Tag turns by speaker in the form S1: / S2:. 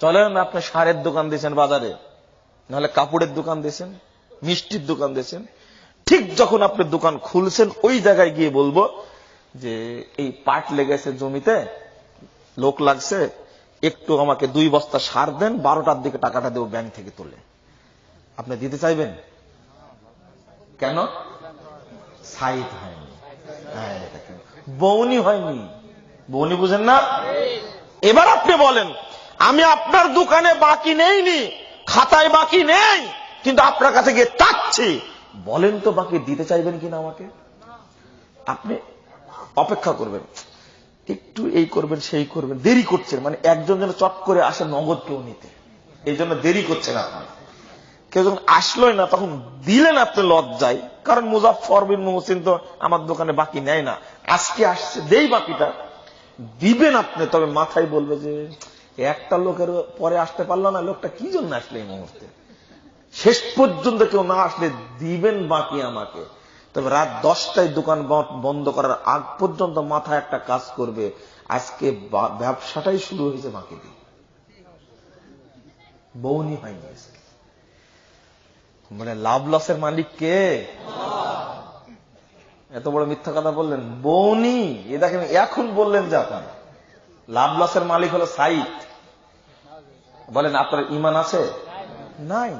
S1: চলেন আপনি সারের দোকান দিয়েছেন বাজারে। নাহলে কাপড়ের দোকান দিয়েছেন, মিষ্টির দোকান দিয়েছেন। ঠিক যখন আপনি দোকান খুলছেন, ওই জায়গায় গিয়ে বলব যে, এই পাট লেগেছে জমিতে, লোক লাগছে, একটু আমাকে দুই বস্তা সার দেন, বারোটার দিকে টাকাটা দেবো ব্যাংক থেকে তুলে। আপনি দিতে চাইবেন? কেন? সাইদ হয়নি। হ্যাঁ। বৌনি হয়নি। বৌনি বুঝেন না? এবার আপনি বলেন আমি আপনার দোকানে বাকি নেইনি, খাতায় বাকি নেই, কিন্তু আপনার কাছে গিয়ে চাচ্ছি। বলেন তো বাকি দিতে চাইবেন কিনা আমাকে? আপনি অপেক্ষা করবেন। একটু এই করবেন, সেই করবেন, দেরি করছেন। মানে একজন যেন চট করে আসে নগদ কেউ নিতে। এই জন্য দেরি করছেন আপনি কেউ যখন আসলোই না, তখন দিলেন আপনি লজ্জায়। কারণ মুজাফর বিন মুহসিন তো আমার দোকানে বাকি নেয় না। আজকে আসছে, দেই বাকিটা। দিবেন আপনি, তবে মাথায় বলবে যে একটা লোকের পরে আসতে পারল না, লোকটা কি জন্য আসলে এই মুহূর্তে? শেষ পর্যন্ত কেউ না আসলে দিবেন বাকি আমাকে। তবে রাত দশটায় দোকান বন্ধ করার আগ পর্যন্ত মাথায় একটা কাজ করবে, আজকে ব্যবসাটাই শুরু হয়েছে বাকি দিয়ে বৌনি হয়নি। মানে লাভ লসের মালিক কে? এত বড় মিথ্যা কথা বললেন। বৌনি এ দেখেন, এখন বললেন যে আপনার, লাভ লসের মালিক হলো সাইট বলেন আপনার ইমান আছে? নাই।